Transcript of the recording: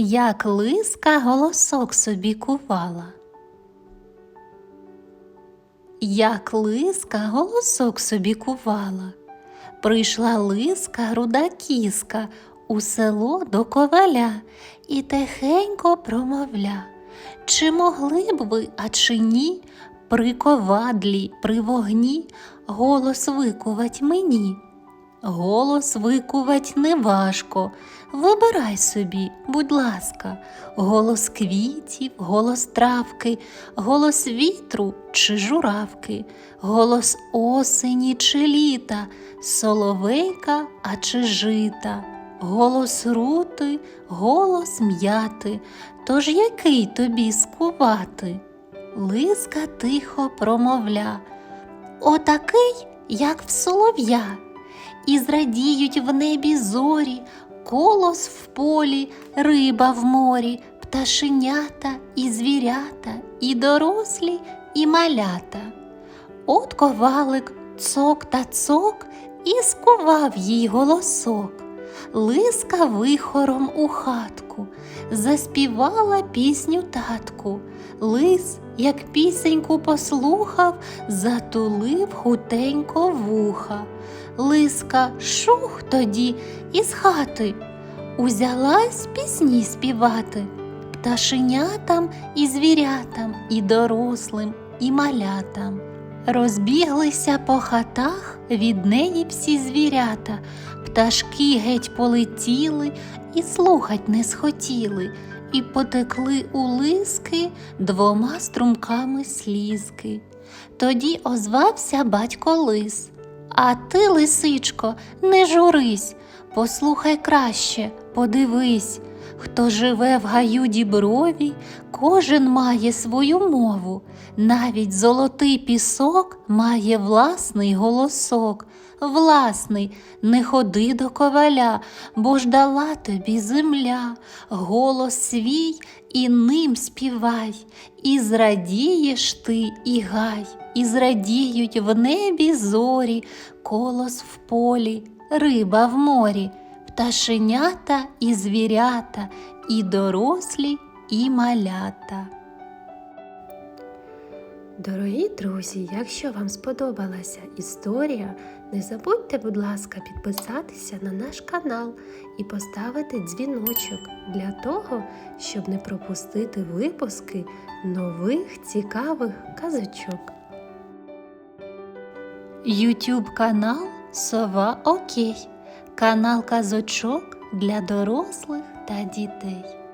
як лиска голосок собі кувала. Як лиска голосок собі кувала, прийшла лиска руда кіска у село до коваля і тихенько промовля. Чи могли б ви, а чи ні, при ковадлі, при вогні голос викувать мені? Голос викувать неважко. Вибирай собі, будь ласка, голос квітів, голос травки, голос вітру чи журавки, голос осені чи літа, соловейка, а чи жита, голос рути, голос м'яти. Тож який тобі скувати? Лиска тихо промовля. Отакий, як в солов'я і зрадіють в небі зорі, колос в полі, риба в морі, пташенята і звірята, і дорослі, і малята. От ковалик цок та цок і скував їй голосок. Лиска вихором у хатку, заспівала пісню татку. Лис, як пісеньку послухав, затулив хутенько вуха. Лиска шух тоді із хати, узялась пісні співати, пташенятам і звірятам, і дорослим, і малятам. Розбіглися по хатах від неї всі звірята, пташки геть полетіли і слухать не схотіли, і потекли у лиски двома струмками слізки. Тоді озвався батько лис. А ти, лисичко, не журись, послухай краще, подивись, хто живе в гаю діброві, кожен має свою мову, навіть золотий пісок має власний голосок. Власний, не ходи до коваля, бо ж дала тобі земля, голос свій і ним співай, і зрадієш ти і гай, і зрадіють в небі зорі, колос в полі, риба в морі, пташенята і звірята, і дорослі, і малята. Дорогі друзі, якщо вам сподобалася історія, не забудьте, будь ласка, підписатися на наш канал і поставити дзвіночок для того, щоб не пропустити випуски нових цікавих казочок. Ютуб канал Сова Окей. Канал казочок для дорослих та дітей.